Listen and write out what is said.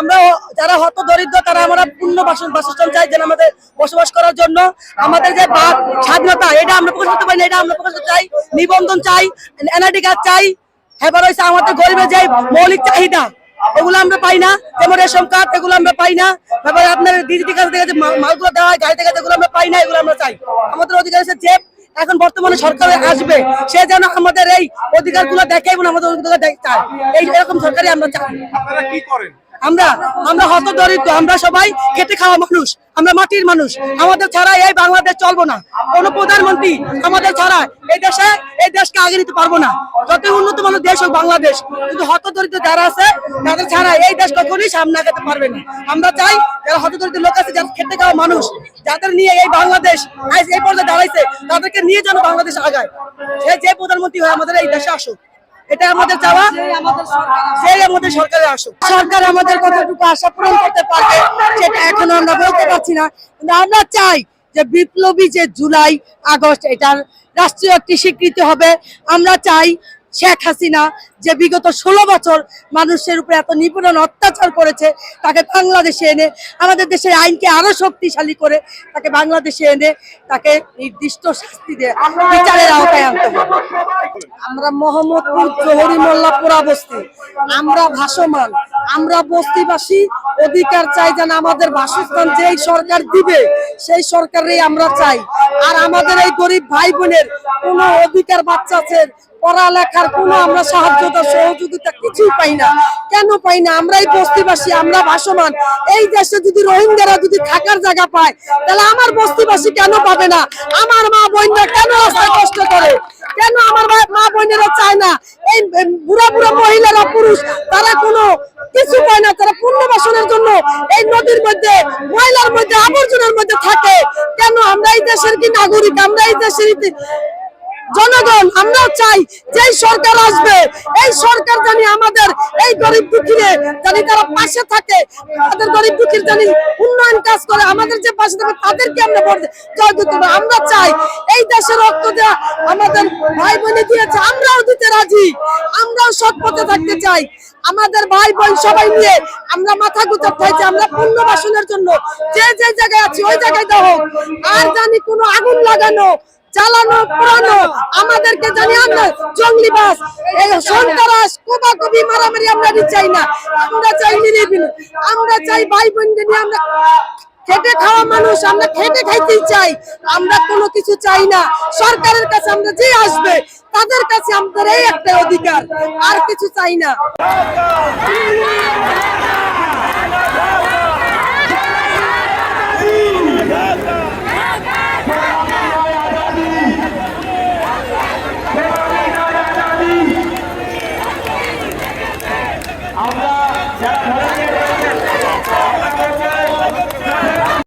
আমরা যারা হত দরিদ্র, তারা আমরা পূর্ণ বাসস্থান চাই যেন আমাদের বসবাস করার জন্য। আমাদের যে স্বাধীনতা, এটা আমরা প্রকাশ করতে পারি না, এটা আমরা প্রকাশ করতে চাই। নিবন্ধন চাই, এনআইডি কার্ড চাই। এবার হয়েছে আমাদের গরিবের যে মৌলিক চাহিদা এগুলো আমরা পাই না। যেমন রেশন কার্ড, এগুলো আমরা পাই না। এবার আপনার থেকে মালগুলো দেওয়া হয় গাড়ি থেকে যেগুলো আমরা পাই না, এগুলো আমরা চাই। আমাদের অধিকার যে এখন বর্তমানে সরকার আসবে, সে যেন আমাদের এই অধিকারগুলো দেখে এবং আমাদের অধিকার চায়। এই এরকম সরকারি আমরা চাই। আপনারা কি করেন? আমরা আমরা হত দরিদ্র আমরা সবাই খেতে খাওয়া মানুষ, আমরা মাটির মানুষ। আমাদের ছাড়া এই বাংলাদেশ চলবো না। কোন প্রধানমন্ত্রী আমাদের ছাড়া এই দেশে, এই দেশকে আগে নিতে পারব না। যতই উন্নত মানের দেশ হোক বাংলাদেশ, কিন্তু হত দরিদ্র যারা আছে, তাদের ছাড়া এই দেশ কখনোই সামনে আগাতে পারবে না। আমরা চাই যারা হত দরিদ্র লোক আছে, যারা খেটে খাওয়া মানুষ, যাদের নিয়ে এই বাংলাদেশ এই পর্যায়ে দাঁড়াইছে, তাদেরকে নিয়ে যেন বাংলাদেশ আগায়। সে যে প্রধানমন্ত্রী হয় আমাদের এই দেশে আসুক। এটা আমাদের চাওয়া। সেই আমাদের সরকারে আসুক। সরকার আমাদের কতটুকু আশা পূরণ করতে পারবে সেটা এখনও আমরা বলতে পারছি না। কিন্তু আমরা চাই যে বিপ্লবী যে জুলাই আগস্ট এটার রাষ্ট্রীয় একটি স্বীকৃতি হবে। আমরা চাই শেখ হাসিনা যে বিগত ষোলো বছর মানুষের উপরে এত নিপীড়ন অত্যাচার করেছে তাকে বাংলাদেশে এনে আমাদের দেশের আইনকে আরও শক্তিশালী করে তাকে বাংলাদেশে এনে তাকে নির্দিষ্ট শাস্তি দিয়ে বিচারের আওতায় আনতে হবে। আমরা মোহাম্মদপুর জহরি মোল্লাপুরা বস্তি আমরা ভাসমান আমরা বস্তিবাসী অধিকার চাই যেন আমাদের বাসস্থান যেই সরকার দিবে, সেই সরকারই আমরা চাই। আর আমাদের এই গরিব ভাই বোনের কোনো অধিকার বাচ্চাদের পড়ালেখার কোনো আমরা সাহায্যতা সহযোগিতা কিছুই পাই না। কেন পাই না? আমরাই বস্তিবাসী, আমরা ভাসমান। এই দেশে যদি রোহিঙ্গারা যদি থাকার জায়গা পায়, তাহলে আমার বস্তিবাসী কেন পাবে না? আমার মা বোনরা কেন রাস্তায় কষ্ট করে? কেন আমার মা বোনেরা চায় না? এই বুড়া বুড়া মহিলারা, পুরুষ, তারা কোনো কিছু পায় না। তারা পুনর্বাসনের জন্য এই নদীর মধ্যে, ময়লার মধ্যে, আবর্জনার মধ্যে থাকে। কেন আমরা এই দেশের কি নাগরিক? আমরা এই দেশের জনগণ আমরা চাই যে সরকার আসবে। এই সরকার জানি আমাদের এই গরিব দুঃখীরে, জানি তারা পাশে থাকে। তাদের গরিব দুঃখীর জানি উন্নয়ন কাজ করে, আমাদের যে পাশে থাকে তাদেরকে আমরা। জয় দিতে আমরা চাই এই দেশের রক্ত দেওয়া আমাদের ভাই বোনে দিয়েছে, আমরাও দিতে রাজি আমরাও সৎ পথে থাকতে চাই আমাদের ভাই বোন সবাই নিয়ে আমরা মাথা গুঁতে চাইছি আমরা পুনর্বাসনের জন্য যে যে জায়গায় আছি, ওই জায়গায় দেওয়া। আর জানি কোনো আগুন লাগানো চালানো পুরানো আমাদেরকে জানি আমরা জঙ্গলিবাস এই সন্ত্রাস কোবাকবি মারামারি আমরা চাই না। আমরা চাই নিরিবিলি। আমরা চাই ভাই বোনকে নিয়ে আমরা খেটে খাওয়া মানুষ, আমরা খেটে খাইতেই চাই। আমরা কোনো কিছু চাই না। সরকারের কাছে আমরা যে আসবে, তাদের কাছে আমাদের এই একটা অধিকার। আর কিছু চাই না। আমরা যারা